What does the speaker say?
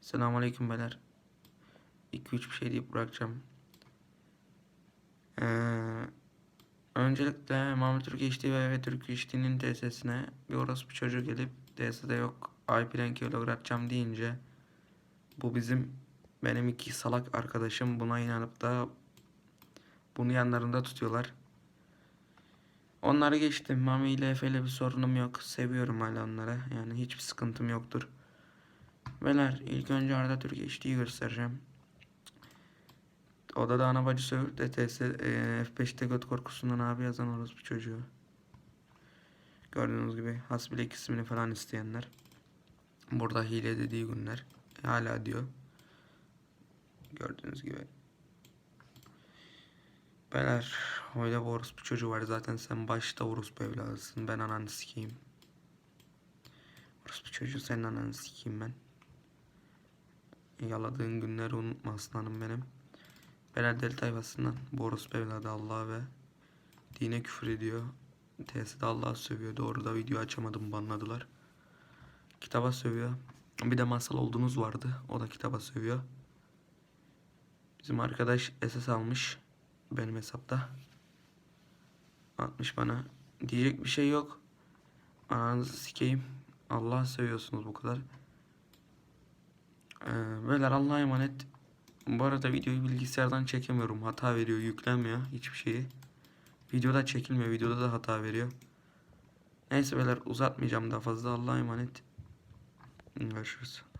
Selamünaleyküm beyler. 2-3 bir şey deyip bırakacağım. Ee, öncelikle Mahmut Türk HD ve, Türk HD'nin TSS'ine bir orospu çocuğu gelip TSS'de yok IP renk logger atacağım deyince bu bizim benim iki salak arkadaşım buna inanıp da bunu yanlarında tutuyorlar. Onları geçtim. Mami ile Efe ile bir sorunum yok. Seviyorum hala onları. Yani hiçbir sıkıntım yoktur. Beyler ilk önce Arda Türk HD'yi göstereceğim. Odada ana bacı sövüp de TS, e, F5'te göt korkusundan abi yazan orospu çocuğu. Gördüğünüz gibi Hasbilek ismini falan isteyenler. Burada hile dediği günler. E, hala diyor. Gördüğünüz gibi. Beyler öyle bir orospu çocuğu var zaten sen başta orospu evladısın ben ananı sikeyim. Orospu çocuğu senin ananı sikeyim ben. Yaladığın günleri unutma aslanım benim. Beyler deli tayfasından bu orospu evladı Allah'a ve dine küfür ediyor. TS'de Allah'a sövüyor. Doğru da video açamadım banladılar. Kitaba sövüyor. Bir de masal olduğunuz vardı. O da kitaba sövüyor. Bizim arkadaş SS almış. Benim hesapta. Atmış bana. Diyecek bir şey yok. Ananızı sikeyim. Allah'a seviyorsunuz bu kadar. Ee, beyler Allah'a emanet. Bu arada videoyu bilgisayardan çekemiyorum. Hata veriyor, yüklenmiyor hiçbir şeyi. Videoda çekilmiyor, videoda da hata veriyor. Neyse beyler uzatmayacağım daha fazla. Allah'a emanet. Görüşürüz.